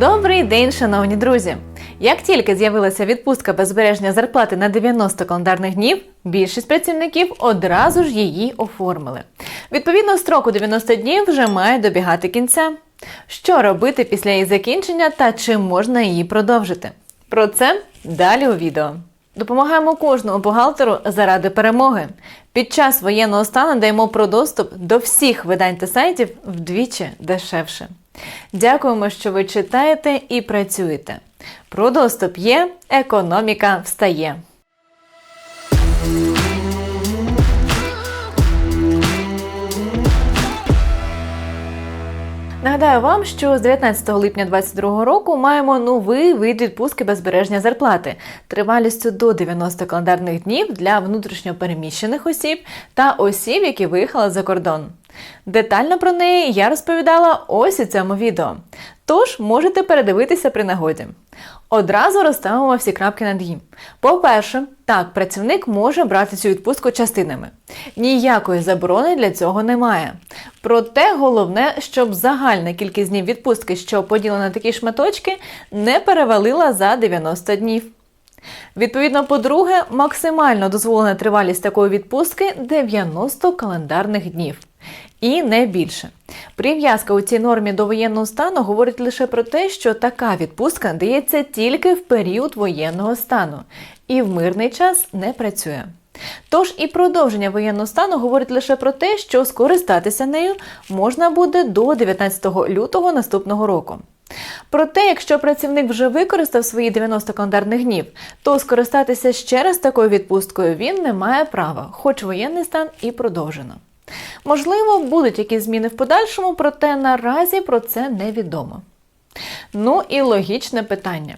Добрий день, шановні друзі! Як тільки з'явилася відпустка без збереження зарплати на 90 календарних днів, більшість працівників одразу ж її оформили. Відповідно, строку 90 днів вже має добігати кінця. Що робити після її закінчення та чи можна її продовжити? Про це далі у відео. Допомагаємо кожному бухгалтеру заради перемоги. Під час воєнного стану даємо про доступ до всіх видань та сайтів вдвічі дешевше. Дякуємо, що ви читаєте і працюєте. Про доступ є, економіка встає. Нагадаю вам, що з 19 липня 2022 року маємо новий вид відпустки без зарплати тривалістю до 90 календарних днів для внутрішньопереміщених осіб та осіб, які виїхали за кордон. Детально про неї я розповідала ось у цьому відео. Тож можете передивитися при нагоді. Одразу розставимо всі крапки над «і». По-перше, так, працівник може брати цю відпустку частинами. Ніякої заборони для цього немає. Проте головне, щоб загальна кількість днів відпустки, що поділена на такі шматочки, не перевалила за 90 днів. Відповідно, по-друге, максимально дозволена тривалість такої відпустки 90 календарних днів. І не більше. Прив'язка у цій нормі до воєнного стану говорить лише про те, що така відпустка дається тільки в період воєнного стану і в мирний час не працює. Тож і продовження воєнного стану говорить лише про те, що скористатися нею можна буде до 19 лютого наступного року. Проте, якщо працівник вже використав свої 90 календарних днів, то скористатися ще раз такою відпусткою він не має права, хоч воєнний стан і продовжено. Можливо, будуть якісь зміни в подальшому, проте наразі про це невідомо. Ну і логічне питання.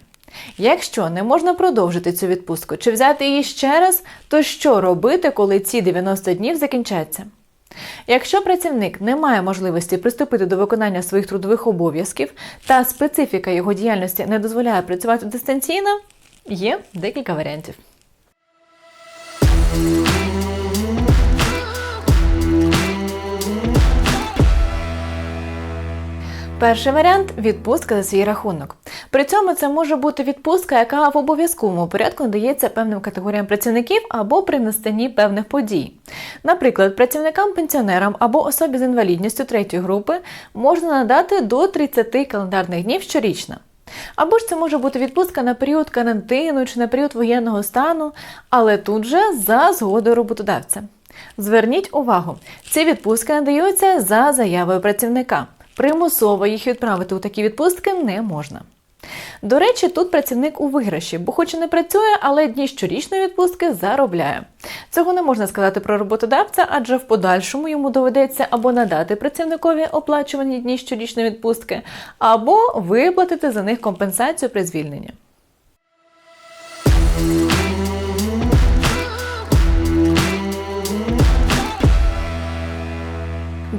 Якщо не можна продовжити цю відпустку чи взяти її ще раз, то що робити, коли ці 90 днів закінчаться? Якщо працівник не має можливості приступити до виконання своїх трудових обов'язків та специфіка його діяльності не дозволяє працювати дистанційно, є декілька варіантів. Перший варіант відпустка за свій рахунок. При цьому це може бути відпустка, яка в обов'язковому порядку надається певним категоріям працівників або при настанні певних подій. Наприклад, працівникам-пенсіонерам або особі з інвалідністю третьої групи можна надати до 30 календарних днів щорічно. Або ж це може бути відпустка на період карантину чи на період воєнного стану, але тут же за згодою роботодавця. Зверніть увагу, ці відпустки надаються за заявою працівника. Примусово їх відправити у такі відпустки не можна. До речі, тут працівник у виграші, бо хоч і не працює, але дні щорічної відпустки заробляє. Цього не можна сказати про роботодавця, адже в подальшому йому доведеться або надати працівникові оплачувані дні щорічної відпустки, або виплатити за них компенсацію при звільненні.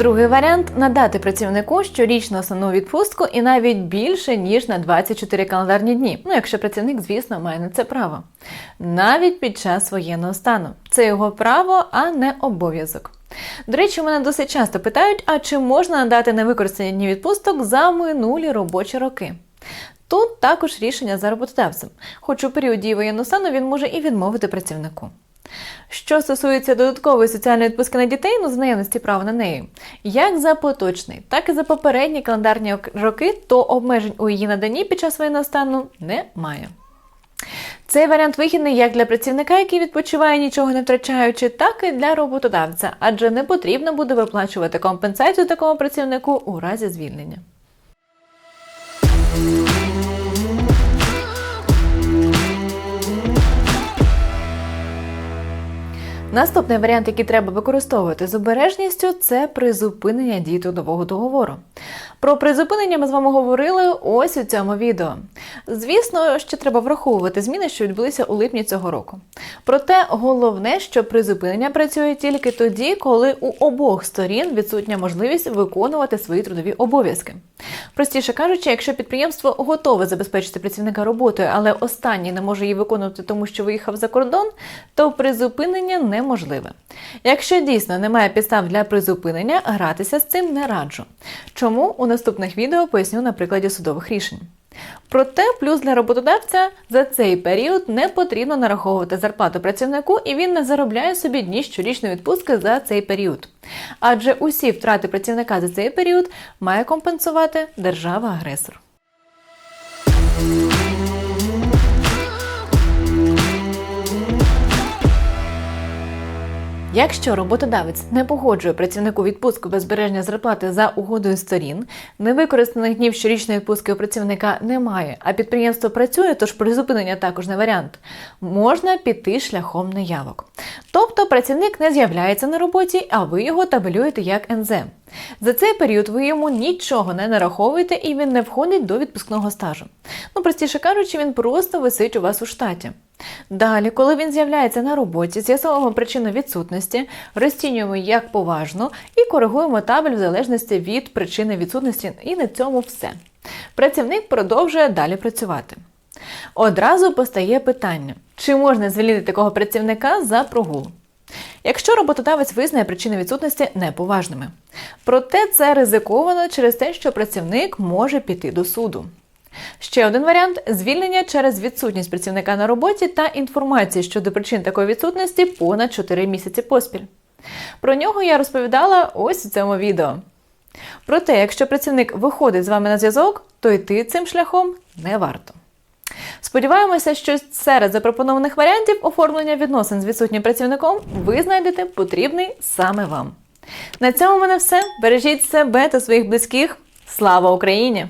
Другий варіант надати працівнику щорічну основну відпустку і навіть більше ніж на 24 календарні дні. Ну, якщо працівник, звісно, має на це право. Навіть під час воєнного стану. Це його право, а не обов'язок. До речі, мене досить часто питають, а чи можна надати невикористані дні відпусток за минулі робочі роки? Тут також рішення за роботодавцем, хоч у період дії воєнного стану він може і відмовити працівнику. Що стосується додаткової соціальної відпустки на дітей, ну з наявності права на неї, як за поточний, так і за попередні календарні роки, то обмежень у її наданні під час воєнного стану немає. Цей варіант вигідний як для працівника, який відпочиває нічого не втрачаючи, так і для роботодавця, адже не потрібно буде виплачувати компенсацію такому працівнику у разі звільнення. Наступний варіант, який треба використовувати з обережністю, це призупинення дії трудового договору. Про призупинення ми з вами говорили ось у цьому відео. Звісно, що треба враховувати зміни, що відбулися у липні цього року. Проте головне, що призупинення працює тільки тоді, коли у обох сторін відсутня можливість виконувати свої трудові обов'язки. Простіше кажучи, якщо підприємство готове забезпечити працівника роботою, але останній не може її виконувати, тому що виїхав за кордон, то призупинення неможливе. Якщо дійсно немає підстав для призупинення, гратися з цим не раджу. Чому у наступних відео поясню на прикладі судових рішень. Проте, плюс для роботодавця за цей період не потрібно нараховувати зарплату працівнику, і він не заробляє собі дні щорічної відпустки за цей період. Адже усі втрати працівника за цей період має компенсувати держава-агресор. Якщо роботодавець не погоджує працівнику відпустку без збереження зарплати за угодою сторін, невикористаних днів щорічної відпустки у працівника немає, а підприємство працює, тож призупинення також не варіант. Можна піти шляхом неявок. Тобто працівник не з'являється на роботі, а ви його табелюєте як НЗ. За цей період ви йому нічого не нараховуєте і він не входить до відпускного стажу. Ну, простіше кажучи, він просто висить у вас у штаті. Далі, коли він з'являється на роботі, з'ясовуємо причину відсутності, розцінюємо як поважну і коригуємо табель в залежності від причини відсутності, і на цьому все. Працівник продовжує далі працювати. Одразу постає питання: чи можна звільнити такого працівника за прогул? Якщо роботодавець визнає причини відсутності неповажними. Проте це ризиковано через те, що працівник може піти до суду. Ще один варіант звільнення через відсутність працівника на роботі та інформації щодо причин такої відсутності понад 4 місяці поспіль. Про нього я розповідала ось у цьому відео. Проте, якщо працівник виходить з вами на зв'язок, то йти цим шляхом не варто. Сподіваємося, що серед запропонованих варіантів оформлення відносин з відсутнім працівником ви знайдете потрібний саме вам. На цьому в мене все. Бережіть себе та своїх близьких. Слава Україні!